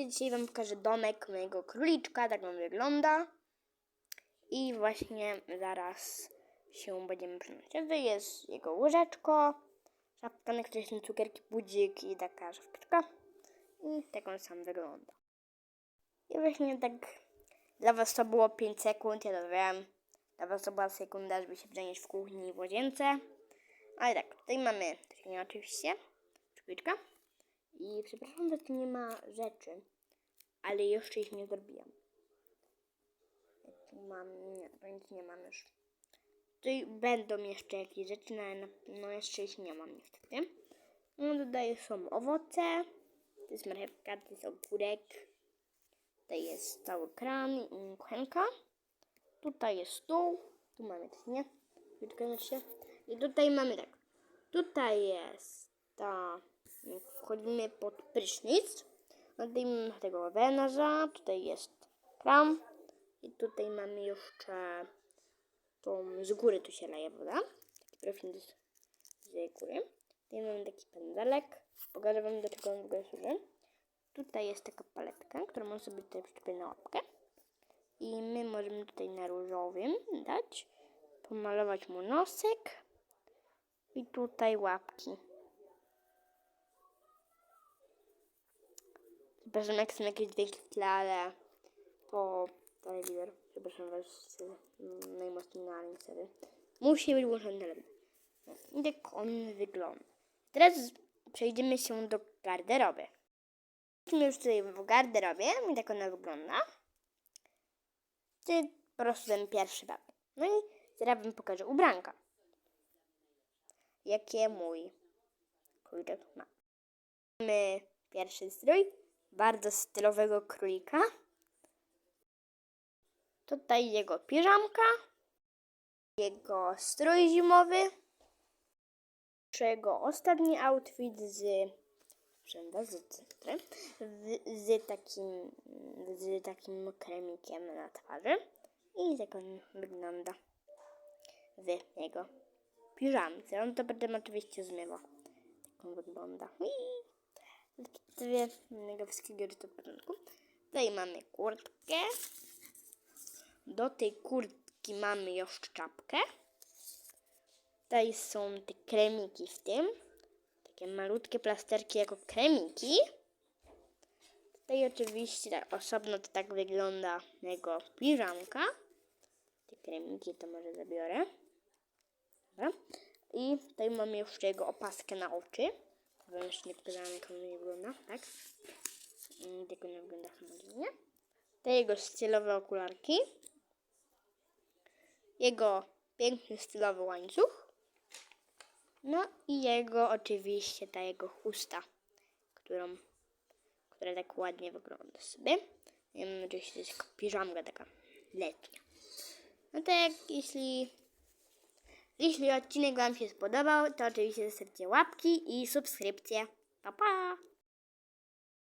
Dzisiaj wam pokażę domek mojego króliczka, tak on wygląda. I właśnie zaraz się będziemy przenosić. To jest jego łyżeczko, szafka, na której są cukierki, budzik i taka szafeczka. I tak on sam wygląda. I właśnie tak dla was to było 5 sekund, ja to wiem. Dla was to była sekunda, żeby się przenieść w kuchni i w łazience. Ale tak, tutaj mamy nie oczywiście, cukierka. I przepraszam, że tu nie ma rzeczy, ale jeszcze ich nie zrobiłam. Tu mam, nie, to nic nie mam już. Tutaj będą jeszcze jakieś rzeczy, no, na- no jeszcze ich nie mam niestety. No tutaj są owoce, to jest marchewka, to jest ogórek, tutaj jest cały kran i kuchenka. Tutaj jest stół, tu mamy też nie. I tutaj mamy tak, tutaj jest ta, wchodzimy pod prysznic, na tutaj mamy tego węża, tutaj jest kran i tutaj mamy jeszcze tą z góry tu się leje woda, taki profil z, z góry. Tutaj mamy taki pędzelek, pokażę wam do czego on w ogóle służy. Tutaj jest taka paletka, którą można sobie tutaj przyczepić na łapkę. I my możemy tutaj na różowym dać, pomalować mu nosek i tutaj łapki. Przepraszam, jak są jakieś dźwięki w tle, ale to telewizor. Przepraszam was najmocniej na niestety. Musi być włączony telewizor. I tak on wygląda. Teraz przejdziemy się do garderoby. Jesteśmy już tutaj w garderobie i tak ona wygląda. To po prostu ten pierwszy bab. No i teraz wam pokażę ubranka. Jakie mój króliczek ma. Mamy pierwszy strój bardzo stylowego królika. Tutaj jego piżamka, jego strój zimowy, jego ostatni outfit z, z, z, takim, z takim kremikiem na twarzy. I tak on wygląda w jego piżamce. On to potem oczywiście zmywa. Tak on wygląda. Dwie innego wszystkiego to w porządku. Tutaj mamy kurtkę. Do tej kurtki mamy jeszcze czapkę. Tutaj są te kremiki w tym. Takie malutkie plasterki jako kremiki. Tutaj oczywiście tak osobno to tak wygląda jego piżamka. Te kremiki to może zabiorę. Dobra. I tutaj mamy jeszcze jego opaskę na oczy. Wam jeszcze nie pokazałam jak on wygląda, tak? Mm, Tak on wygląda samodzielnie. Te jego stylowe okularki. Jego piękny stylowy łańcuch. No i jego oczywiście ta jego chusta, którą, która tak ładnie wygląda sobie. Ja mam oczywiście to jest piżamka taka letnia. No tak, jeśli jeśli odcinek Wam się spodobał, to oczywiście zostawcie łapki i subskrypcje. Pa, pa!